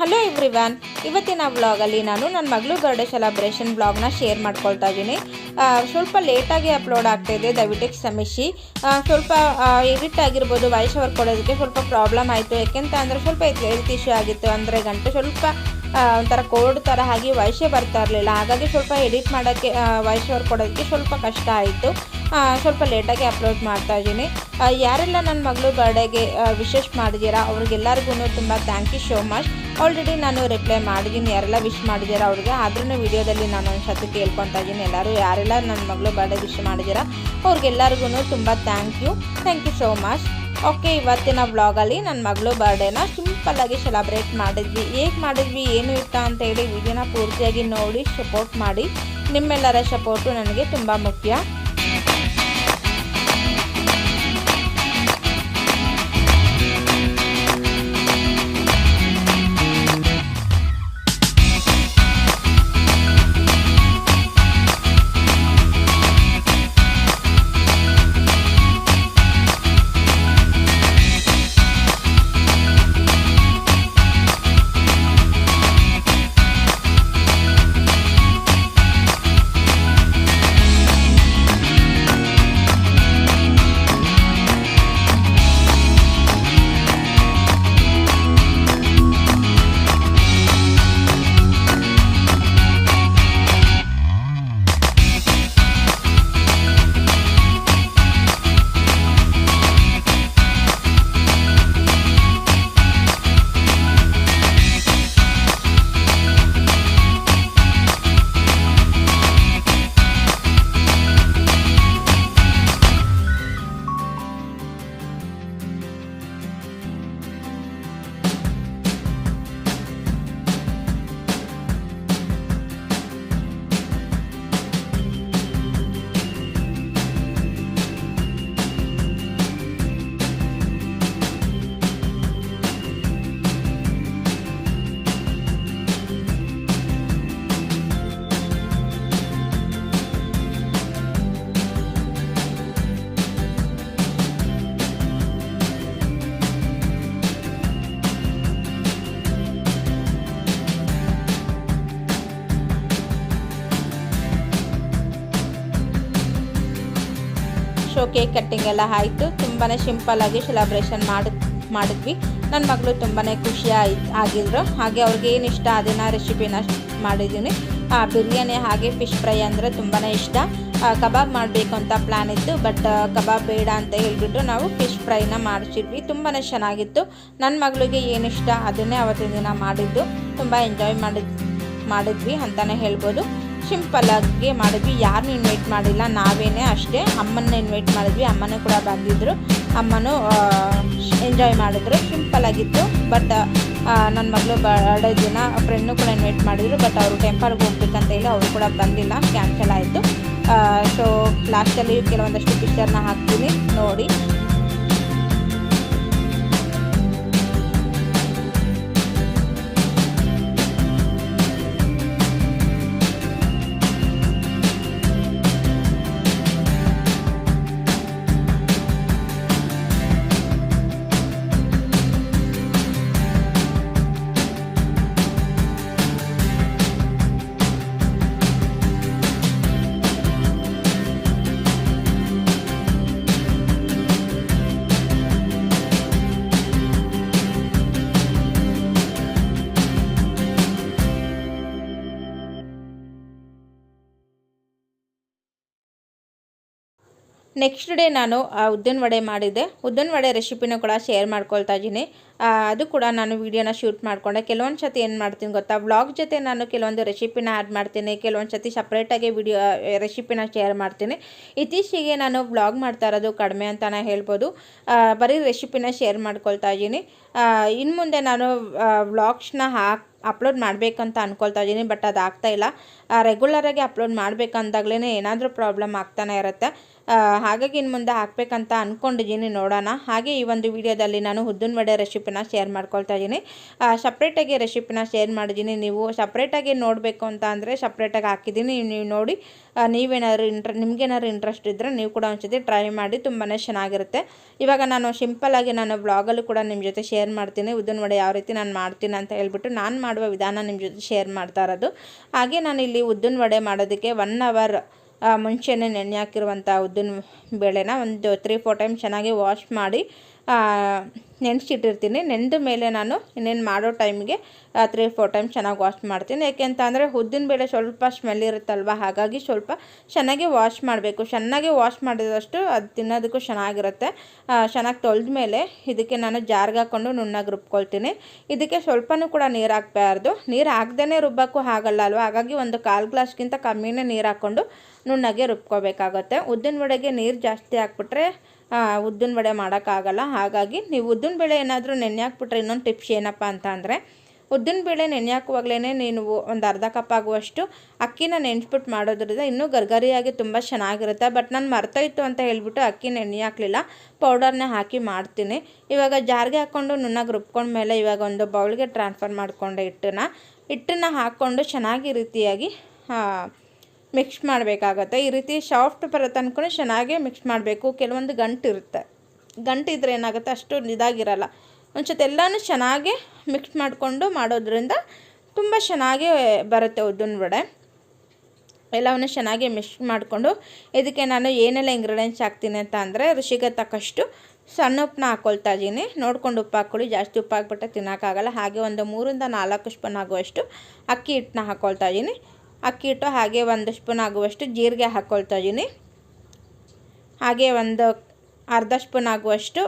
Hello everyone ಇವತ್ತಿನ ವ್ಲಾಗಲ್ಲಿ ನಾನು ನನ್ನ ಮಗಳು ಬರ್ಡೇ ಸೆಲೆಬ್ರೇಷನ್ ವ್ಲಾಗ್ನ ಶೇರ್ ಮಾಡ್ಕೊಳ್ತಾ ಇದ್ದೀನಿ. ಸ್ವಲ್ಪ ಲೇಟಾಗಿ ಅಪ್ಲೋಡ್ ಆಗ್ತಾ ಇದೆ. ದಯವಿಟ್ಟು ಕ್ಷಮಿಸಿ. ಸ್ವಲ್ಪ ಎಡಿಟ್ ಆಗಿರ್ಬೋದು ವಾಯ್ಸ್ ಓವರ್ ಸ್ವಲ್ಪ ಪ್ರಾಬ್ಲಮ್ ಆಯಿತು. ಯಾಕೆಂತ ಅಂದರೆ ಸ್ವಲ್ಪ ಹೆಲ್ತ್ ಇಶ್ಯೂ ಆಗಿತ್ತು. ಅಂದರೆ ಗಂಟೆ ಸ್ವಲ್ಪ ಒಂಥರ ಕೋಲ್ಡ್ ಥರ ಆಗಿ ವಾಯ್ಸೇ ಬರ್ತಾ ಇರಲಿಲ್ಲ. ಹಾಗಾಗಿ ಸ್ವಲ್ಪ ಎಡಿಟ್ ಮಾಡೋಕ್ಕೆ ವಾಯ್ಸ್ ಓವರ್ ಕೊಡೋದಕ್ಕೆ ಸ್ವಲ್ಪ ಕಷ್ಟ ಆಯಿತು. ಸ್ವಲ್ಪ ಲೇಟಾಗಿ ಅಪ್ಲೋಡ್ ಮಾಡ್ತಾ ಇದ್ದೀನಿ. ಯಾರೆಲ್ಲ ನನ್ನ ಮಗಳು ಬರ್ಡೇಗೆ ವಿಶೇಷ್ ಮಾಡಿದ್ದೀರಾ ಅವ್ರಿಗೆಲ್ಲರಿಗೂ ತುಂಬ thank you so much already ನಾನು ರಿಪ್ಲೈ ಮಾಡಿದ್ದೀನಿ. ಯಾರೆಲ್ಲ ವಿಶ್ ಮಾಡಿದ್ದೀರಾ ಅವ್ರಿಗೆ. ಆದ್ರೂ ವಿಡಿಯೋದಲ್ಲಿ ನಾನು ಒಂದು ಸತಿ ಕೇಳ್ಕೊತಾ ಇದ್ದೀನಿ. ಎಲ್ಲರೂ ಯಾರೆಲ್ಲ ನನ್ನ ಮಗಳು ಬರ್ಡೇ ವಿಶ್ ಮಾಡಿದ್ದೀರಾ ಅವ್ರಿಗೆಲ್ಲರಿಗೂ ತುಂಬ thank you thank you so much okay ಇವತ್ತಿನ ವ್ಲಾಗಲ್ಲಿ ನನ್ನ ಮಗಳು ಬರ್ಡೇನ ಸಿಂಪಲ್ಲಾಗಿ ಸೆಲೆಬ್ರೇಟ್ ಮಾಡಿದ್ವಿ. ಹೇಗೆ ಮಾಡಿದ್ವಿ, ಏನು ಇತ್ತ ಅಂತ ಹೇಳಿ ವಿಡಿಯೋನ ಪೂರ್ತಿಯಾಗಿ ನೋಡಿ ಸಪೋರ್ಟ್ ಮಾಡಿ. ನಿಮ್ಮೆಲ್ಲರ ಸಪೋರ್ಟು ನನಗೆ ತುಂಬ ಮುಖ್ಯ. ಕೇಕ್ ಕಟ್ಟಿಂಗ್ ಎಲ್ಲ ಆಯಿತು. ತುಂಬಾ ಸಿಂಪಲ್ಲಾಗಿ ಸೆಲೆಬ್ರೇಷನ್ ಮಾಡಿ, ಮಾಡಿದ್ವಿ. ನನ್ನ ಮಗಳು ತುಂಬಾ ಖುಷಿ ಆಯ್, ಆಗಿದ್ರು. ಹಾಗೆ ಅವ್ರಿಗೆ ಏನು ಇಷ್ಟ ಅದನ್ನು ರೆಸಿಪಿನ ಮಾಡಿದ್ದೀನಿ ಬಿರಿಯಾನಿ ಹಾಗೆ ಫಿಶ್ ಫ್ರೈ ಅಂದರೆ ತುಂಬಾ ಇಷ್ಟ. ಕಬಾಬ್ ಮಾಡಬೇಕು ಅಂತ ಪ್ಲ್ಯಾನ್ ಇತ್ತು. ಬಟ್ ಕಬಾಬ್ ಬೇಡ ಅಂತ ಹೇಳಿಬಿಟ್ಟು ನಾವು ಫಿಶ್ ಫ್ರೈನ ಮಾಡಿಸಿದ್ವಿ. ತುಂಬಾ ಚೆನ್ನಾಗಿತ್ತು. ನನ್ನ ಮಗಳಿಗೆ ಇಷ್ಟ, ಅದನ್ನೇ ಅವತ್ತಿನ ದಿನ ಮಾಡಿದ್ದು. ತುಂಬ ಎಂಜಾಯ್ ಮಾಡಿದ್, ಮಾಡಿದ್ವಿ ಅಂತಲೇ ಹೇಳ್ಬೋದು. ಸಿಂಪಲ್ಲಾಗಿ ಮಾಡಿದ್ವಿ. ಯಾರನ್ನೂ ಇನ್ವೈಟ್ ಮಾಡಿಲ್ಲ. ನಾವೇನೇ ಅಷ್ಟೇ. ಅಮ್ಮನ ಇನ್ವೈಟ್ ಮಾಡಿದ್ವಿ. ಅಮ್ಮನೂ ಕೂಡ ಬಂದಿದ್ದರು ಅಮ್ಮನೂ ಎಂಜಾಯ್ ಮಾಡಿದ್ರು. ಸಿಂಪಲ್ಲಾಗಿತ್ತು. ಬಟ್ ನನ್ನ ಮಗಳು ಬರ್ಡೇ ದಿನ ಫ್ರೆಂಡ್ನು ಕೂಡ ಇನ್ವೈಟ್ ಮಾಡಿದ್ರು. ಬಟ್ ಅವರು ಟೆಂಪಲ್ಗೆ ಹೋಗ್ಬೇಕಂತ ಹೇಳಿ ಅವರು ಕೂಡ ಬಂದಿಲ್ಲ. ಕ್ಯಾನ್ಸಲ್ ಆಯಿತು. ಸೊ ಲಾಸ್ಟಲ್ಲಿ ಕೆಲವೊಂದಷ್ಟು ಪಿಕ್ಚರ್ನ ಹಾಕ್ತೀನಿ. ನೋಡಿ. ನೆಕ್ಸ್ಟ್ ಡೇ ನಾನು ಉದ್ದಿನ ವಡೆ ಮಾಡಿದ್ದೆ. ಉದ್ದಿನ ವಡೆ ರೆಸಿಪಿನ ಕೂಡ ಶೇರ್ ಮಾಡ್ಕೊಳ್ತಾ ಇದ್ದೀನಿ. ಅದು ಕೂಡ ನಾನು ವೀಡಿಯೋನ ಶೂಟ್ ಮಾಡಿಕೊಂಡೆ. ಕೆಲವೊಂದು ಸತಿ ಏನು ಮಾಡ್ತೀನಿ ಗೊತ್ತಾ? ವ್ಲಾಗ್ ಜೊತೆ ನಾನು ಕೆಲವೊಂದು ರೆಸಿಪಿನ ಆ್ಯಡ್ ಮಾಡ್ತೀನಿ. ಕೆಲವೊಂದು ಸತಿ ಸಪ್ರೇಟಾಗಿ ವಿಡಿಯೋ ರೆಸಿಪಿನ ಶೇರ್ ಮಾಡ್ತೀನಿ. ಇತ್ತೀಚೆಗೆ ನಾನು ವ್ಲಾಗ್ ಮಾಡ್ತಾ ಇರೋದು ಕಡಿಮೆ ಅಂತಲೇ ಹೇಳ್ಬೋದು. ಬರೀ ರೆಸಿಪಿನ ಶೇರ್ ಮಾಡ್ಕೊಳ್ತಾ ಇದ್ದೀನಿ. ಇನ್ನು ಮುಂದೆ ನಾನು ವ್ಲಾಗ್ಸ್ನ ಹಾಕಿ ಅಪ್ಲೋಡ್ ಮಾಡಬೇಕಂತ ಅಂದ್ಕೊಳ್ತಾ ಇದ್ದೀನಿ ಬಟ್ ಅದು ಆಗ್ತಾ ಇಲ್ಲ. ರೆಗ್ಯುಲರಾಗಿ ಅಪ್ಲೋಡ್ ಮಾಡಬೇಕಂದಾಗ್ಲೇ ಏನಾದರೂ ಪ್ರಾಬ್ಲಮ್ ಆಗ್ತಾನೆ ಇರುತ್ತೆ. ಹಾಗಾಗಿ ಇನ್ನು ಮುಂದೆ ಹಾಕಬೇಕಂತ ಅಂದ್ಕೊಂಡಿದ್ದೀನಿ ನೋಡೋಣ. ಹಾಗೆ ಈ ಒಂದು ವಿಡಿಯೋದಲ್ಲಿ ನಾನು ಉದ್ದಿನ ವಡೆ ರೆಸಿಪಿನ ಶೇರ್ ಮಾಡ್ಕೊಳ್ತಾ ಇದ್ದೀನಿ. ಸಪ್ರೇಟಾಗಿ ರೆಸಿಪಿನ ಶೇರ್ ಮಾಡಿದ್ದೀನಿ. ನೀವು ಸಪ್ರೇಟಾಗಿ ನೋಡಬೇಕು ಅಂತ ಅಂದರೆ ಸಪ್ರೇಟಾಗಿ ಹಾಕಿದ್ದೀನಿ. ನೀವು ನೋಡಿ ನೀವೇನಾದ್ರೂ ಇಂಟ್ರ ನಿಮ್ಗೇನಾದ್ರು ಇಂಟ್ರೆಸ್ಟ್ ಇದ್ದರೆ ನೀವು ಕೂಡ ಒಂದ್ಸತಿ ಟ್ರೈ ಮಾಡಿ ತುಂಬಾ ಚೆನ್ನಾಗಿರುತ್ತೆ. ಇವಾಗ ನಾನು ಸಿಂಪಲ್ಲಾಗಿ ನಾನು ಬ್ಲಾಗಲ್ಲೂ ಕೂಡ ನಿಮ್ಮ ಜೊತೆ ಶೇರ್ ಮಾಡ್ತೀನಿ. ಉದ್ದಿನ ವಡೆ ಯಾವ ರೀತಿ ನಾನು ಮಾಡ್ತೀನಿ ಅಂತ ಹೇಳ್ಬಿಟ್ಟು ನಾನು ಮಾಡುವ ವಿಧಾನ ನಿಮ್ಮ ಜೊತೆ ಶೇರ್ ಮಾಡ್ತಾ ಇರೋದು. ಹಾಗೆ ನಾನು ಇಲ್ಲಿ ಉದ್ದಿನ ವಡೆ ಮಾಡೋದಕ್ಕೆ ಒನ್ ಅವರ್ ಮುಂಚೆನೇ ನೆನೆ ಹಾಕಿರುವಂಥ ಉದ್ದಿನ ಬೇಳೆನ ಒಂದು ತ್ರೀ ಫೋರ್ ಟೈಮ್ ಚೆನ್ನಾಗಿ ವಾಶ್ ಮಾಡಿ ನೆನೆಸಿಟ್ಟಿರ್ತೀನಿ ನೆನೆದ ಮೇಲೆ ನಾನು ಇನ್ನೇನು ಮಾಡೋ ಟೈಮ್ಗೆ ತ್ರೀ ಫೋರ್ ಟೈಮ್ ಚೆನ್ನಾಗಿ ವಾಶ್ ಮಾಡ್ತೀನಿ. ಯಾಕೆ ಅಂತ ಅಂದರೆ ಉದ್ದಿನ ಬೇಳೆ ಸ್ವಲ್ಪ ಸ್ಮೆಲ್ ಇರುತ್ತಲ್ವ? ಹಾಗಾಗಿ ಸ್ವಲ್ಪ ಚೆನ್ನಾಗಿ ವಾಶ್ ಮಾಡಬೇಕು. ಚೆನ್ನಾಗಿ ವಾಶ್ ಮಾಡಿದಷ್ಟು ಅದು ತಿನ್ನೋದಕ್ಕೂ ಚೆನ್ನಾಗಿರುತ್ತೆ. ಚೆನ್ನಾಗಿ ತೊಳೆದ ಮೇಲೆ ಇದಕ್ಕೆ ನಾನು ಜಾರ್ಗೆ ಹಾಕ್ಕೊಂಡು ನುಣ್ಣಾಗಿ ರುಬ್ಕೊಳ್ತೀನಿ. ಇದಕ್ಕೆ ಸ್ವಲ್ಪನೂ ಕೂಡ ನೀರು ಹಾಕ್ಬಾರ್ದು. ನೀರು ಹಾಕ್ದೇ ರುಬ್ಬಕ್ಕೂ ಆಗಲ್ಲ ಅಲ್ವ? ಹಾಗಾಗಿ ಒಂದು ಕಾಲು ಗ್ಲಾಸ್ಗಿಂತ ಕಮ್ಮಿನೇ ನೀರು ಹಾಕ್ಕೊಂಡು ನುಣ್ಣಗೆ ರುಬ್ಕೋಬೇಕಾಗತ್ತೆ. ಉದ್ದಿನ ವಡೆಗೆ ನೀರು ಜಾಸ್ತಿ ಹಾಕ್ಬಿಟ್ರೆ ಉದ್ದಿನ ವಡೆ ಮಾಡೋಕ್ಕಾಗಲ್ಲ. ಹಾಗಾಗಿ ನೀವು ಉದ್ದಿನ ಬೇಳೆ ಏನಾದರೂ ನೆನೆ ಹಾಕ್ಬಿಟ್ರೆ ಇನ್ನೊಂದು ಟಿಪ್ಸ್ ಏನಪ್ಪ ಅಂತ ಅಂದರೆ, ಉದ್ದಿನ ಬೇಳೆ ನೆನೆ ಹಾಕುವಾಗಲೇ ನೀವು ಒಂದು ಅರ್ಧ ಕಪ್ ಆಗುವಷ್ಟು ಅಕ್ಕಿನ ನೆನೆಸ್ಬಿಟ್ಟು ಮಾಡೋದ್ರಿಂದ ಇನ್ನೂ ಗರ್ಗರಿಯಾಗಿ ತುಂಬ ಚೆನ್ನಾಗಿರುತ್ತೆ. ಬಟ್ ನಾನು ಮರ್ತೋಯ್ತು ಅಂತ ಹೇಳಿಬಿಟ್ಟು ಅಕ್ಕಿ ನೆನೆ ಹಾಕಲಿಲ್ಲ. ಪೌಡರ್ನ ಹಾಕಿ ಮಾಡ್ತೀನಿ. ಇವಾಗ ಜಾರಿಗೆ ಹಾಕ್ಕೊಂಡು ನುಣ್ಣಗೆ ರುಬ್ಕೊಂಡ್ಮೇಲೆ ಇವಾಗ ಒಂದು ಬೌಲ್ಗೆ ಟ್ರಾನ್ಸ್ಫರ್ ಮಾಡಿಕೊಂಡೆ ಹಿಟ್ಟನ್ನು. ಹಿಟ್ಟನ್ನು ಹಾಕ್ಕೊಂಡು ಚೆನ್ನಾಗಿ ರೀತಿಯಾಗಿ ಮಿಕ್ಸ್ ಮಾಡಬೇಕಾಗತ್ತೆ. ಈ ರೀತಿ ಸಾಫ್ಟ್ ಬರೋ ತನಕ ಚೆನ್ನಾಗಿ ಮಿಕ್ಸ್ ಮಾಡಬೇಕು. ಕೆಲವೊಂದು ಗಂಟು ಇರುತ್ತೆ. ಗಂಟು ಇದ್ರೆ ಏನಾಗುತ್ತೆ? ಅಷ್ಟು ಇದಾಗಿರಲ್ಲ. ಒಂದ್ಸತಿ ಎಲ್ಲನೂ ಚೆನ್ನಾಗಿ ಮಿಕ್ಸ್ ಮಾಡಿಕೊಂಡು ಮಾಡೋದ್ರಿಂದ ತುಂಬ ಚೆನ್ನಾಗಿ ಬರುತ್ತೆ ಉದ್ದಿನ ವಡೆ. ಎಲ್ಲವನ್ನು ಚೆನ್ನಾಗಿ ಮಿಕ್ಸ್ ಮಾಡಿಕೊಂಡು ಇದಕ್ಕೆ ನಾನು ಏನೆಲ್ಲ ಇಂಗ್ರೀಡಿಯೆಂಟ್ಸ್ ಹಾಕ್ತೀನಿ ಅಂತ ಅಂದರೆ ರುಚಿಗೆ ತಕ್ಕಷ್ಟು ಸಣ್ಣ ಉಪ್ಪನ್ನ ಹಾಕ್ಕೊಳ್ತಾ ಇದ್ದೀನಿ. ನೋಡ್ಕೊಂಡು ಉಪ್ಪು ಹಾಕ್ಕೊಳ್ಳಿ ಜಾಸ್ತಿ ಉಪ್ಪು ಹಾಕ್ಬಿಟ್ಟೆ ತಿನ್ನೋಕ್ಕಾಗಲ್ಲ. ಹಾಗೆ ಒಂದು ಮೂರಿಂದ ನಾಲ್ಕು ಸ್ಪೂನ್ ಆಗುವಷ್ಟು ಅಕ್ಕಿ ಹಿಟ್ಟನ್ನ ಹಾಕ್ಕೊಳ್ತಾ ಇದ್ದೀನಿ. ಅಕ್ಕಿ ಹಿಟ್ಟು ಹಾಗೆ ಒಂದು ಸ್ಪೂನ್ ಆಗುವಷ್ಟು ಜೀರಿಗೆ ಹಾಕ್ಕೊಳ್ತಾ ಇದ್ದೀನಿ ಹಾಗೆ ಒಂದು ಅರ್ಧ ಸ್ಪೂನ್ ಆಗುವಷ್ಟು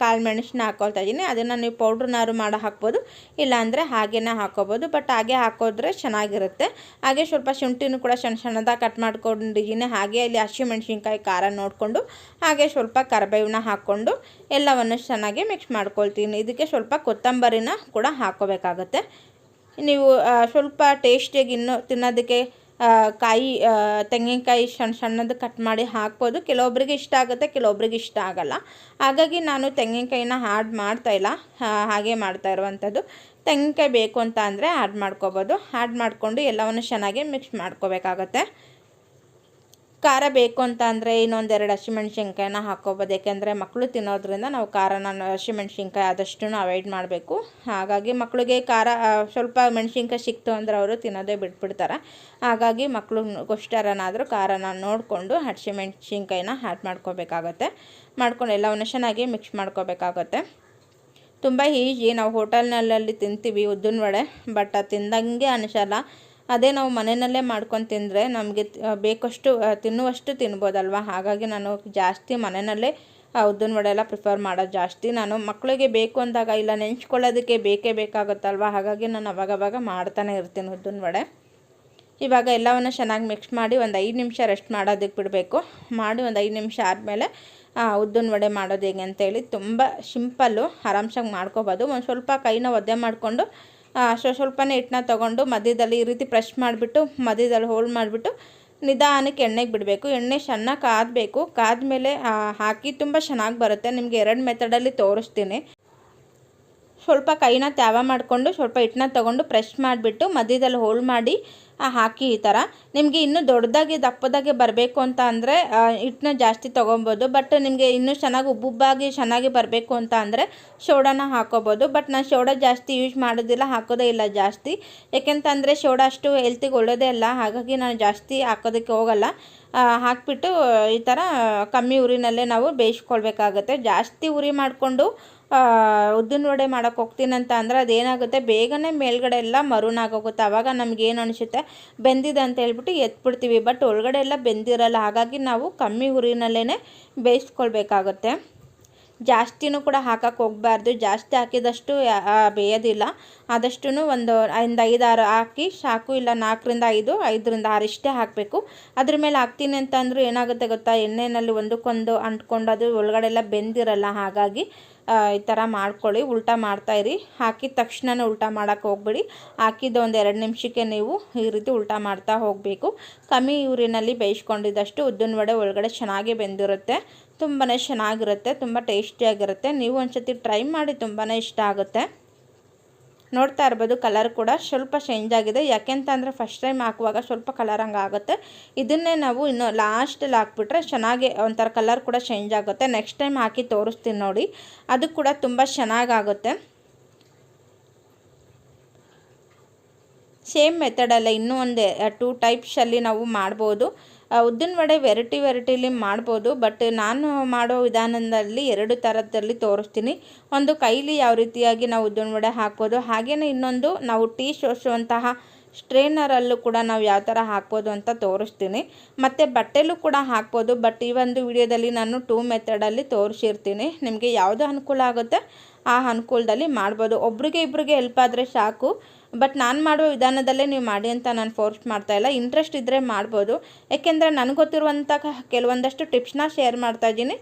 ಕಾಳು ಮೆಣಸನ್ನ ಹಾಕ್ಕೊಳ್ತಾ ಇದ್ದೀನಿ ಅದನ್ನು ನೀವು ಪೌಡ್ರನ್ನಾರು ಮಾಡಿ ಹಾಕ್ಬೋದು, ಇಲ್ಲಾಂದರೆ ಹಾಗೆಯೇ ಹಾಕ್ಕೋಬೋದು ಬಟ್ ಹಾಗೆ ಹಾಕೋದ್ರೆ ಚೆನ್ನಾಗಿರುತ್ತೆ. ಹಾಗೆ ಸ್ವಲ್ಪ ಶುಂಠಿನೂ ಕೂಡ ಸಣ್ಣ ಸಣ್ಣದಾಗಿ ಕಟ್ ಮಾಡ್ಕೊಂಡಿದ್ದೀನಿ ಹಾಗೆ ಇಲ್ಲಿ ಹಸಿಮೆಣ್ಸಿನ್ಕಾಯಿ ಖಾರ ನೋಡಿಕೊಂಡು, ಹಾಗೆ ಸ್ವಲ್ಪ ಕರಿಬೇವನ್ನ ಹಾಕ್ಕೊಂಡು ಎಲ್ಲವನ್ನು ಚೆನ್ನಾಗಿ ಮಿಕ್ಸ್ ಮಾಡ್ಕೊಳ್ತೀನಿ. ಇದಕ್ಕೆ ಸ್ವಲ್ಪ ಕೊತ್ತಂಬರಿನ ಕೂಡ ಹಾಕ್ಕೋಬೇಕಾಗತ್ತೆ ನೀವು ಸ್ವಲ್ಪ ಟೇಸ್ಟಿಯಾಗಿ ಇನ್ನೂ ತಿನ್ನೋದಕ್ಕೆ ಕಾಯಿ ತೆಂಗಿನಕಾಯಿ ಸಣ್ಣ ಸಣ್ಣದು ಕಟ್ ಮಾಡಿ ಹಾಕ್ಬೋದು. ಕೆಲವೊಬ್ರಿಗೆ ಇಷ್ಟ ಆಗುತ್ತೆ, ಕೆಲವೊಬ್ರಿಗೆ ಇಷ್ಟ ಆಗಲ್ಲ. ಹಾಗಾಗಿ ನಾನು ತೆಂಗಿನಕಾಯಿನ ಆ್ಯಡ್ ಮಾಡ್ತಾಯಿಲ್ಲ ಹಾಗೆ ಮಾಡ್ತಾ ಇರುವಂಥದ್ದು. ತೆಂಗಿನಕಾಯಿ ಬೇಕು ಅಂತ ಅಂದರೆ ಆ್ಯಡ್ ಮಾಡ್ಕೋಬೋದು. ಆ್ಯಡ್ ಮಾಡಿಕೊಂಡು ಎಲ್ಲವನ್ನು ಚೆನ್ನಾಗಿ ಮಿಕ್ಸ್ ಮಾಡ್ಕೋಬೇಕಾಗತ್ತೆ. ಖಾರ ಬೇಕು ಅಂತ ಅಂದರೆ ಇನ್ನೊಂದೆರಡು ಹಸಿಮೆಣ್ಸಿನ್ಕಾಯಿನ ಹಾಕ್ಕೋಬೋದು ಯಾಕೆಂದರೆ ಮಕ್ಕಳು ತಿನ್ನೋದ್ರಿಂದ ನಾವು ಖಾರನ ಹಸಿಮೆಣ್ಸಿನ್ಕಾಯಿ ಆದಷ್ಟು ಅವಾಯ್ಡ್ ಮಾಡಬೇಕು. ಹಾಗಾಗಿ ಮಕ್ಕಳಿಗೆ ಖಾರ ಸ್ವಲ್ಪ ಮೆಣಸಿನ್ಕಾಯಿ ಸಿಕ್ತು ಅಂದರೆ ಅವರು ತಿನ್ನೋದೇ ಬಿಟ್ಬಿಡ್ತಾರೆ. ಹಾಗಾಗಿ ಮಕ್ಕಳಿಗೋಸ್ಕರನಾದರೂ ಖಾರನ ನೋಡಿಕೊಂಡು ಹಸಿಮೆಣ್ಸಿನ್ಕಾಯಿನ ಆ್ಯಡ್ ಮಾಡ್ಕೋಬೇಕಾಗತ್ತೆ. ಮಾಡ್ಕೊಂಡು ಎಲ್ಲವನ್ನು ಚೆನ್ನಾಗಿ ಮಿಕ್ಸ್ ಮಾಡ್ಕೋಬೇಕಾಗತ್ತೆ. ತುಂಬ ಈಜಿ ನಾವು ಹೋಟೆಲ್ನಲ್ಲಿ ತಿಂತೀವಿ ಉದ್ದಿನ ವಡೆ, ಬಟ್ ತಿಂದಂಗೆ ಅನಿಸಲ್ಲ. ಅದೇ ನಾವು ಮನೆಯಲ್ಲೇ ಮಾಡ್ಕೊಂಡು ತಿಂದರೆ ನಮಗೆ ಬೇಕಷ್ಟು ತಿನ್ನುವಷ್ಟು ತಿನ್ಬೋದಲ್ವ? ಹಾಗಾಗಿ ನಾನು ಜಾಸ್ತಿ ಮನೆಯಲ್ಲೇ ಉದ್ದಿನ ವಡೆ ಎಲ್ಲ ಪ್ರಿಫರ್ ಮಾಡೋದು ಜಾಸ್ತಿ. ನಾನು ಮಕ್ಕಳಿಗೆ ಬೇಕು ಅಂದಾಗ ಇಲ್ಲ ನೆಂಚ್ಕೊಳ್ಳೋದಕ್ಕೆ ಬೇಕೇ ಬೇಕಾಗುತ್ತಲ್ವ? ಹಾಗಾಗಿ ನಾನು ಅವಾಗವಾಗ ಮಾಡ್ತಾನೆ ಇರ್ತೀನಿ ಉದ್ದಿನ ವಡೆ. ಇವಾಗ ಎಲ್ಲವನ್ನು ಚೆನ್ನಾಗಿ ಮಿಕ್ಸ್ ಮಾಡಿ ಒಂದು ಐದು ನಿಮಿಷ ರೆಸ್ಟ್ ಮಾಡೋದಕ್ಕೆ ಬಿಡಬೇಕು. ಮಾಡಿ ಒಂದು ಐದು ನಿಮಿಷ ಆದಮೇಲೆ ಉದ್ದಿನ ವಡೆ ಮಾಡೋದು ಹೇಗೆ ಅಂತೇಳಿ ತುಂಬ ಸಿಂಪಲ್ಲು ಆರಾಮ್ಸಾಗಿ ಮಾಡ್ಕೋಬೋದು. ಒಂದು ಸ್ವಲ್ಪ ಕೈನ ಒದ್ದೆ ಮಾಡಿಕೊಂಡು ಸ್ವಲ್ಪ ಸ್ವಲ್ಪನೇ ಹಿಟ್ಟನ್ನ ತೊಗೊಂಡು ಮಧ್ಯದಲ್ಲಿ ಈ ರೀತಿ ಪ್ರೆಶ್ ಮಾಡಿಬಿಟ್ಟು, ಮಧ್ಯದಲ್ಲಿ ಹೋಲ್ಡ್ ಮಾಡಿಬಿಟ್ಟು ನಿಧಾನಕ್ಕೆ ಎಣ್ಣೆಗೆ ಬಿಡಬೇಕು. ಎಣ್ಣೆ ಚೆನ್ನಾಗಿ ಕಾದಬೇಕು. ಕಾದ ಮೇಲೆ ಹಾಕಿ ತುಂಬ ಚೆನ್ನಾಗಿ ಬರುತ್ತೆ. ನಿಮಗೆ ಎರಡು ಮೆಥಡಲ್ಲಿ ತೋರಿಸ್ತೀನಿ. ಸ್ವಲ್ಪ ಕೈನ ತ್ಯಾವ ಮಾಡಿಕೊಂಡು, ಸ್ವಲ್ಪ ಹಿಟ್ಟನ್ನ ತೊಗೊಂಡು ಪ್ರೆಸ್ ಮಾಡಿಬಿಟ್ಟು ಮಧ್ಯದಲ್ಲಿ ಹೋಲ್ ಮಾಡಿ ಹಾಕಿ ಈ ಥರ ನಿಮಗೆ ಇನ್ನೂ ದೊಡ್ಡದಾಗಿ ದಪ್ಪದಾಗಿ ಬರಬೇಕು ಅಂತ ಅಂದರೆ ಹಿಟ್ಟನ್ನ ಜಾಸ್ತಿ ತೊಗೊಬೋದು. ಬಟ್ ನಿಮಗೆ ಇನ್ನೂ ಚೆನ್ನಾಗಿ ಉಬ್ಬುಬ್ಬಾಗಿ ಚೆನ್ನಾಗಿ ಬರಬೇಕು ಅಂತ ಅಂದರೆ ಸೋಡಾನ ಹಾಕೋಬೋದು. ಬಟ್ ನಾನು ಸೋಡಾ ಜಾಸ್ತಿ ಯೂಸ್ ಮಾಡೋದಿಲ್ಲ, ಹಾಕೋದೇ ಇಲ್ಲ ಜಾಸ್ತಿ. ಯಾಕೆಂತಂದರೆ ಸೋಡಾ ಅಷ್ಟು ಹೆಲ್ತಿಗೆ ಒಳ್ಳೆಯದೇ ಅಲ್ಲ. ಹಾಗಾಗಿ ನಾನು ಜಾಸ್ತಿ ಹಾಕೋದಕ್ಕೆ ಹೋಗಲ್ಲ. ಹಾಕ್ಬಿಟ್ಟು ಈ ಥರ ಕಮ್ಮಿ ಉರಿನಲ್ಲೇ ನಾವು ಬೇಯಿಸ್ಕೊಳ್ಬೇಕಾಗತ್ತೆ. ಜಾಸ್ತಿ ಉರಿ ಮಾಡಿಕೊಂಡು ಉದ್ದಿನ ವಡೆ ಮಾಡೋಕೆ ಹೋಗ್ತೀನಂತ ಅಂದರೆ ಅದೇನಾಗುತ್ತೆ? ಬೇಗನೆ ಮೇಲ್ಗಡೆ ಎಲ್ಲ ಮರುನಾಗೋಗುತ್ತೆ ಆವಾಗ ನಮ್ಗೆ ಏನು ಅನಿಸುತ್ತೆ? ಬೆಂದಿದೆ ಅಂತ ಹೇಳ್ಬಿಟ್ಟು ಎತ್ಬಿಡ್ತೀವಿ. ಬಟ್ ಒಳಗಡೆ ಎಲ್ಲ ಬೆಂದಿರಲ್ಲ. ಹಾಗಾಗಿ ನಾವು ಕಮ್ಮಿ ಉರಿನಲ್ಲೇ ಬೇಯಿಸ್ಕೊಳ್ಬೇಕಾಗುತ್ತೆ. ಜಾಸ್ತಿನೂ ಕೂಡ ಹಾಕಕ್ಕೆ ಹೋಗಬಾರ್ದು. ಜಾಸ್ತಿ ಹಾಕಿದಷ್ಟು ಬೇಯೋದಿಲ್ಲ. ಆದಷ್ಟು ಒಂದು ಒಂದು ಐದು ಆರು ಹಾಕಿ, ಸಾಕು ಇಲ್ಲ ನಾಲ್ಕರಿಂದ ಐದು, ಐದರಿಂದ ಆರು ಇಷ್ಟೇ ಹಾಕಬೇಕು. ಅದ್ರ ಮೇಲೆ ಹಾಕ್ತೀನಿ ಅಂತಂದರೂ ಏನಾಗುತ್ತೆ ಗೊತ್ತಾ? ಎಣ್ಣೆಯಲ್ಲಿ ಒಂದಕ್ಕೊಂದು ಅಂಟ್ಕೊಂಡು ಅದು ಒಳಗಡೆ ಎಲ್ಲ ಬೆಂದಿರಲ್ಲ, ಹಾಗಾಗಿ ಈ ಥರ ಮಾಡ್ಕೊಳ್ಳಿ. ಉಲ್ಟಾ ಮಾಡ್ತಾಯಿರಿ ಹಾಕಿದ ತಕ್ಷಣನೇ ಉಲ್ಟಾ ಮಾಡೋಕ್ಕೆ ಹೋಗ್ಬೇಡಿ. ಹಾಕಿದ ಒಂದು ಎರಡು ನಿಮಿಷಕ್ಕೆ ನೀವು ಈ ರೀತಿ ಉಲ್ಟಾ ಮಾಡ್ತಾ ಹೋಗಬೇಕು. ಕಮ್ಮಿ ಊರಿನಲ್ಲಿ ಬೇಯಿಸ್ಕೊಂಡಿದ್ದಷ್ಟು ಉದ್ದಿನ ವಡೆ ಒಳಗಡೆ ಚೆನ್ನಾಗಿ ಬೆಂದಿರುತ್ತೆ. ತುಂಬಾ ಚೆನ್ನಾಗಿರುತ್ತೆ, ತುಂಬ ಟೇಸ್ಟಿಯಾಗಿರುತ್ತೆ ನೀವು ಒಂದ್ಸತಿ ಟ್ರೈ ಮಾಡಿ ತುಂಬಾ ಇಷ್ಟ ಆಗುತ್ತೆ. ನೋಡ್ತಾ ಇರ್ಬೋದು ಕಲರ್ ಕೂಡ ಸ್ವಲ್ಪ ಚೇಂಜ್ ಆಗಿದೆ. ಯಾಕೆಂತಂದರೆ ಫಸ್ಟ್ ಟೈಮ್ ಹಾಕುವಾಗ ಸ್ವಲ್ಪ ಕಲರ್ ಹಂಗೆ ಆಗುತ್ತೆ. ಇದನ್ನೇ ನಾವು ಇನ್ನು ಲಾಸ್ಟಲ್ಲಿ ಹಾಕ್ಬಿಟ್ರೆ ಚೆನ್ನಾಗಿ ಒಂಥರ ಕಲರ್ ಕೂಡ ಚೇಂಜ್ ಆಗುತ್ತೆ. ನೆಕ್ಸ್ಟ್ ಟೈಮ್ ಹಾಕಿ ತೋರಿಸ್ತೀನಿ ನೋಡಿ. ಅದು ಕೂಡ ತುಂಬ ಚೆನ್ನಾಗಾಗುತ್ತೆ. ಸೇಮ್ ಮೆಥಡಲ್ಲ ಇನ್ನೂ ಒಂದು ಟೂ ಟೈಪ್ಸಲ್ಲಿ ನಾವು ಮಾಡ್ಬೋದು. ಉದ್ದಿನ ವಡೆ ವೆರೈಟಿ ವೆರೈಟಿಲಿ ಮಾಡ್ಬೋದು, ಬಟ್ ನಾನು ಮಾಡೋ ವಿಧಾನದಲ್ಲಿ ಎರಡು ಥರದಲ್ಲಿ ತೋರಿಸ್ತೀನಿ. ಒಂದು ಕೈಲಿ ಯಾವ ರೀತಿಯಾಗಿ ನಾವು ಉದ್ದಿನ ವಡೆ ಹಾಕ್ಬೋದು ಹಾಗೆಯೇ ಇನ್ನೊಂದು ನಾವು ಟೀ ಶೋಷುವಂತಹ ಸ್ಟ್ರೈನರಲ್ಲೂ ಕೂಡ ನಾವು ಯಾವ ಥರ ಹಾಕ್ಬೋದು ಅಂತ ತೋರಿಸ್ತೀನಿ. ಮತ್ತು ಬಟ್ಟೆಲೂ ಕೂಡ ಹಾಕ್ಬೋದು, ಬಟ್ ಈ ಒಂದು ವಿಡಿಯೋದಲ್ಲಿ ನಾನು ಟೂ ಮೆಥಡಲ್ಲಿ ತೋರಿಸಿರ್ತೀನಿ. ನಿಮಗೆ ಯಾವುದು ಅನುಕೂಲ ಆಗುತ್ತೆ ಆ ಅನುಕೂಲದಲ್ಲಿ ಮಾಡ್ಬೋದು. ಒಬ್ರಿಗೆ ಇಬ್ಬರಿಗೆ ಹೆಲ್ಪ್ ಆದರೆ ಸಾಕು. ಬಟ್ ನಾನು ಮಾಡುವ ವಿಧಾನದಲ್ಲೇ ನೀವು ಮಾಡಿ ಅಂತ ನಾನು ಫೋರ್ಸ್ ಮಾಡ್ತಾ ಇಲ್ಲ. ಇಂಟ್ರೆಸ್ಟ್ ಇದ್ದರೆ ಮಾಡ್ಬೋದು. ಯಾಕೆಂದರೆ ನನಗೆ ಗೊತ್ತಿರುವಂಥ ಕೆಲವೊಂದಷ್ಟು ಟಿಪ್ಸ್ನ ಶೇರ್ ಮಾಡ್ತಾ ಇದ್ದೀನಿ.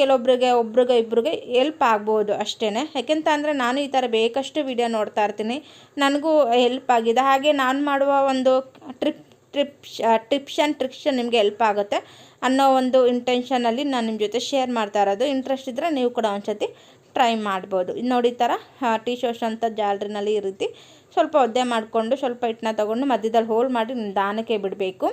ಕೆಲವೊಬ್ರಿಗೆ, ಒಬ್ರಿಗೆ, ಇಬ್ರಿಗೆ ಎಲ್ಪ್ ಆಗ್ಬೋದು ಅಷ್ಟೇ ಯಾಕೆಂತ ಅಂದರೆ ನಾನು ಈ ಥರ ಬೇಕಷ್ಟು ವಿಡಿಯೋ ನೋಡ್ತಾ ಇರ್ತೀನಿ. ನನಗೂ ಹೆಲ್ಪ್ ಆಗಿದೆ. ಹಾಗೆ ನಾನು ಮಾಡುವ ಒಂದು trip trips tips and tricks ನಿಮಗೆ ಹೆಲ್ಪ್ ಆಗುತ್ತೆ ಅನ್ನೋ ಒಂದು ಇಂಟೆನ್ಷನಲ್ಲಿ ನಾನು ನಿಮ್ಮ ಜೊತೆ ಶೇರ್ ಮಾಡ್ತಾ ಇರೋದು. ಇಂಟ್ರೆಸ್ಟ್ ಇದ್ದರೆ ನೀವು ಕೂಡ ಒಂದ್ಸತಿ ಟ್ರೈ ಮಾಡ್ಬೋದು. ನೋಡಿ ಥರ ಟೀ ಶೋಸ್ ಅಂತ ಜಾಲ್ರಿನಲ್ಲಿ ಈ ರೀತಿ ಸ್ವಲ್ಪ ಒದ್ದೆ ಮಾಡಿಕೊಂಡು, ಸ್ವಲ್ಪ ಹಿಟ್ಟನ್ನ ತೊಗೊಂಡು ಮಧ್ಯದಲ್ಲಿ ಹೋಲ್ ಮಾಡಿ ದಾನಕ್ಕೆ ಬಿಡಬೇಕು.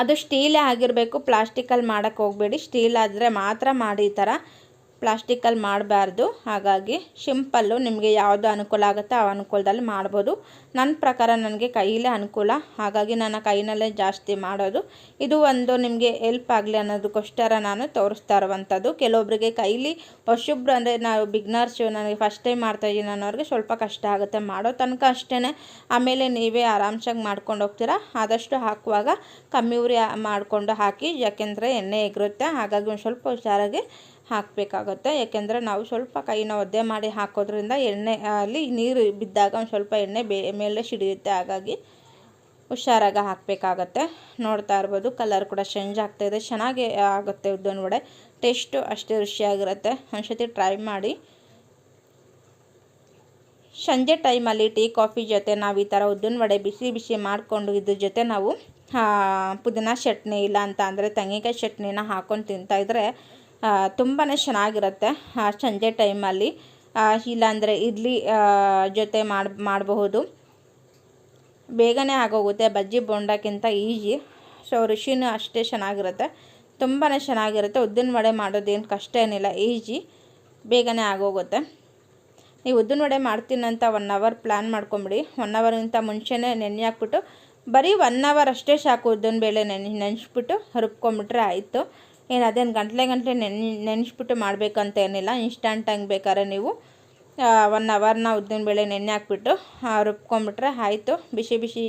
ಅದು ಸ್ಟೀಲೇ ಆಗಿರಬೇಕು ಪ್ಲಾಸ್ಟಿಕಲ್ಲಿ ಮಾಡೋಕ್ಕೆ ಹೋಗಬೇಡಿ. ಸ್ಟೀಲ್ ಆದರೆ ಮಾತ್ರ ಮಾಡಿ ಈ ಥರ ಪ್ಲಾಸ್ಟಿಕಲ್ಲಿ ಮಾಡಬಾರ್ದು. ಹಾಗಾಗಿ ಸಿಂಪಲ್ಲು ನಿಮಗೆ ಯಾವುದು ಅನುಕೂಲ ಆಗುತ್ತೆ ಆ ಅನುಕೂಲದಲ್ಲಿ ಮಾಡ್ಬೋದು. ನನ್ನ ಪ್ರಕಾರ ನನಗೆ ಕೈಯಲ್ಲೇ ಅನುಕೂಲ. ಹಾಗಾಗಿ ನನ್ನ ಕೈನಲ್ಲೇ ಜಾಸ್ತಿ ಮಾಡೋದು. ಇದು ಒಂದು ನಿಮಗೆ ಎಲ್ಪ್ ಆಗಲಿ ಅನ್ನೋದಕ್ಕೋಸ್ಕರ ನಾನು ತೋರಿಸ್ತಾ ಇರುವಂಥದ್ದು. ಕೆಲವೊಬ್ಬರಿಗೆ ಕೈಲಿ ಹೊಸಬ್ರು ಅಂದರೆ ನಾವು ಬಿಗ್ನರ್ಸು ನನಗೆ ಫಸ್ಟ್ ಟೈಮ್ ಮಾಡ್ತಾಯಿದ್ದೀನಿ ಅನ್ನೋರಿಗೆ ಸ್ವಲ್ಪ ಕಷ್ಟ ಆಗುತ್ತೆ. ಮಾಡೋ ತನಕ ಅಷ್ಟೇ ಆಮೇಲೆ ನೀವೇ ಆರಾಮ್ಸಾಗಿ ಮಾಡ್ಕೊಂಡು ಹೋಗ್ತೀರಾ? ಆದಷ್ಟು ಹಾಕುವಾಗ ಕಮ್ಮಿ ಉರಿ ಮಾಡಿಕೊಂಡು ಹಾಕಿ, ಯಾಕೆಂದರೆ ಎಣ್ಣೆ ಎಗರುತ್ತೆ. ಹಾಗಾಗಿ ಒಂದು ಸ್ವಲ್ಪ ಹುಷಾರಾಗಿ ಹಾಕಬೇಕಾಗುತ್ತೆ. ಯಾಕೆಂದರೆ ನಾವು ಸ್ವಲ್ಪ ಕೈನ ಒದ್ದೆ ಮಾಡಿ ಹಾಕೋದ್ರಿಂದ ಎಣ್ಣೆ ಅಲ್ಲಿ ನೀರು ಬಿದ್ದಾಗ ಒಂದು ಸ್ವಲ್ಪ ಎಣ್ಣೆ ಬೇ ಮೇಲೆ ಸಿಡಿಯುತ್ತೆ. ಹಾಗಾಗಿ ಹುಷಾರಾಗಿ ಹಾಕಬೇಕಾಗತ್ತೆ. ನೋಡ್ತಾ ಇರ್ಬೋದು, ಕಲರ್ ಕೂಡ ಚೇಂಜ್ ಆಗ್ತಾ ಇದೆ. ಚೆನ್ನಾಗಿ ಆಗುತ್ತೆ ಉದ್ದನ ವಡೆ. ಟೇಸ್ಟು ಅಷ್ಟೇ ರುಚಿಯಾಗಿರುತ್ತೆ. ಒಂದ್ಸತಿ ಟ್ರೈ ಮಾಡಿ. ಸಂಜೆ ಟೈಮಲ್ಲಿ ಟೀ, ಕಾಫಿ ಜೊತೆ ನಾವು ಈ ಥರ ಉದ್ದಿನ ವಡೆ ಬಿಸಿ ಬಿಸಿ ಮಾಡಿಕೊಂಡು ಇದ್ರ ಜೊತೆ ನಾವು ಪುದೀನ ಚಟ್ನಿ ಇಲ್ಲ ಅಂತ ಅಂದರೆ ತೆಂಗಿನಕಾಯಿ ಚಟ್ನಿನ ಹಾಕೊಂಡು ತಿಂತಾಯಿದ್ರೆ ತುಂಬಾ ಚೆನ್ನಾಗಿರುತ್ತೆ ಸಂಜೆ ಟೈಮಲ್ಲಿ. ಇಲ್ಲಾಂದರೆ ಇಡ್ಲಿ ಜೊತೆ ಮಾಡಿ, ಮಾಡಬಹುದು. ಬೇಗನೆ ಆಗೋಗುತ್ತೆ, ಬಜ್ಜಿ ಬೋಂಡಕ್ಕಿಂತ ಈಜಿ. ಸೊ ರುಚಿನೂ ಅಷ್ಟೇ ಚೆನ್ನಾಗಿರುತ್ತೆ. ತುಂಬಾ ಚೆನ್ನಾಗಿರುತ್ತೆ. ಉದ್ದಿನ ವಡೆ ಮಾಡೋದೇನು ಕಷ್ಟ ಏನಿಲ್ಲ, ಈಜಿ, ಬೇಗನೆ ಆಗೋಗುತ್ತೆ. ನೀವು ಉದ್ದಿನ ವಡೆ ಮಾಡ್ತೀನಂತ ಒನ್ ಅವರ್ ಪ್ಲ್ಯಾನ್ ಮಾಡ್ಕೊಂಬಿಡಿ. ಒನ್ ಅವರ್ಗಿಂತ ಮುಂಚೆನೇ ನೆನೆ ಹಾಕ್ಬಿಟ್ಟು, ಬರೀ ಒನ್ ಅವರ್ ಅಷ್ಟೇ ಸಾಕು ಉದ್ದಿನ ಬೇಳೆ ನೆನೆ, ನೆನೆಸ್ಬಿಟ್ಟು ರುಬ್ಕೊಂಬಿಟ್ರೆ ಆಯಿತು. ಏನು ಅದೇನು ಗಂಟಲೆ ಗಂಟಲೆ ನೆನೆ ನೆನೆಸ್ಬಿಟ್ಟು ಮಾಡಬೇಕಂತ ಏನಿಲ್ಲ ಹಂಗೆ ಬೇಕಾದ್ರೆ ನೀವು ಒನ್ ಅವರ್ನ ಉದ್ದಿನ ಬೇಳೆ ನೆನೆ ಹಾಕ್ಬಿಟ್ಟು ರುಬ್ಕೊಂಬಿಟ್ರೆ ಆಯಿತು. ಬಿಸಿ ಬಿಸಿ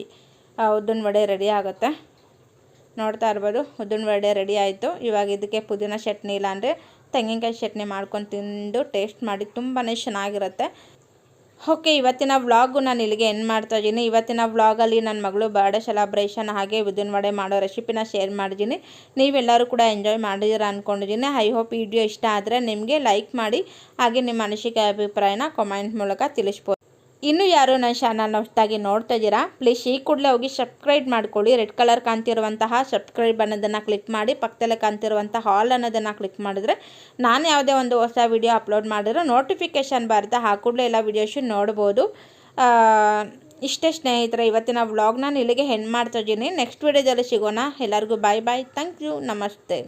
ಉದ್ದಿನ ವಡೆ ರೆಡಿ ಆಗುತ್ತೆ. ನೋಡ್ತಾ ಇರ್ಬೋದು, ಉದ್ದಿನ ವಡೆ ರೆಡಿ ಆಯಿತು. ಇವಾಗ ಇದಕ್ಕೆ ಪುದೀನ ಚಟ್ನಿ ಇಲ್ಲಾಂದರೆ ತೆಂಗಿನಕಾಯಿ ಚಟ್ನಿ ಮಾಡ್ಕೊಂಡು ತಿಂದು ಟೇಸ್ಟ್ ಮಾಡಿ ತುಂಬಾ ಚೆನ್ನಾಗಿರುತ್ತೆ. ಓಕೆ, ಇವತ್ತಿನ ವ್ಲಾಗು ನಾನು ಇಲ್ಲಿಗೆ ಎಂಡ್ ಮಾಡ್ತಾ ಇದ್ದೀನಿ. ಇವತ್ತಿನ ವ್ಲಾಗಲ್ಲಿ ನನ್ನ ಮಗಳು ಬರ್ಡೇ ಸೆಲೆಬ್ರೇಷನ್ ಹಾಗೆ ಉದ್ದಿನ ವಡೆ ಮಾಡೋ ರೆಸಿಪಿನ ಶೇರ್ ಮಾಡಿದ್ದೀನಿ. ನೀವೆಲ್ಲರೂ ಕೂಡ ಎಂಜಾಯ್ ಮಾಡಿದ್ದೀರ ಅಂದ್ಕೊಂಡಿದ್ದೀನಿ ಐ ಹೋಪ್ ವಿಡಿಯೋ ಇಷ್ಟ ಆದರೆ ನಿಮಗೆ ಲೈಕ್ ಮಾಡಿ, ಹಾಗೆ ನಿಮ್ಮ ಅನಿಸಿಕೆ ಅಭಿಪ್ರಾಯನ ಕಮೆಂಟ್ ಮೂಲಕ ತಿಳಿಸ್ಬೋದು. ಇನ್ನೂ ಯಾರು ನನ್ನ ಚಾನಲ್ನ ಹೊಸದಾಗಿ ನೋಡ್ತಾ ಇದ್ದೀರಾ ಪ್ಲೀಸ್ ಈ ಕೂಡಲೇ ಹೋಗಿ ಸಬ್ಸ್ಕ್ರೈಬ್ ಮಾಡ್ಕೊಳ್ಳಿ. ರೆಡ್ ಕಲರ್ ಕಾಣ್ತಿರುವಂತಹ ಸಬ್ಸ್ಕ್ರೈಬ್ ಅನ್ನೋದನ್ನು ಕ್ಲಿಕ್ ಮಾಡಿ, ಪಕ್ಕದಲ್ಲೇ ಕಾಣ್ತಿರುವಂಥ ಹಾಲ್ ಅನ್ನೋದನ್ನು ಕ್ಲಿಕ್ ಮಾಡಿದ್ರೆ ನಾನು ಯಾವುದೇ ಒಂದು ಹೊಸ ವಿಡಿಯೋ ಅಪ್ಲೋಡ್ ಮಾಡಿದ್ರೆ ನೋಟಿಫಿಕೇಷನ್ ಬರುತ್ತೆ ಆ ಕೂಡಲೇ ಎಲ್ಲ ವೀಡಿಯೋಸು ನೋಡ್ಬೋದು. ಇಷ್ಟೇ ಸ್ನೇಹಿತರೆ, ಇವತ್ತಿನ ವ್ಲಾಗ್ ನಾನು ಇಲ್ಲಿಗೆ ಹೆಣ್ಣು ಮಾಡ್ತಾ ಇದ್ದೀನಿ. ನೆಕ್ಸ್ಟ್ ವಿಡಿಯೋದಲ್ಲಿ ಸಿಗೋಣ. ಎಲ್ಲರಿಗೂ ಬಾಯ್ ಬಾಯ್ ಥ್ಯಾಂಕ್ ಯು ನಮಸ್ತೆ.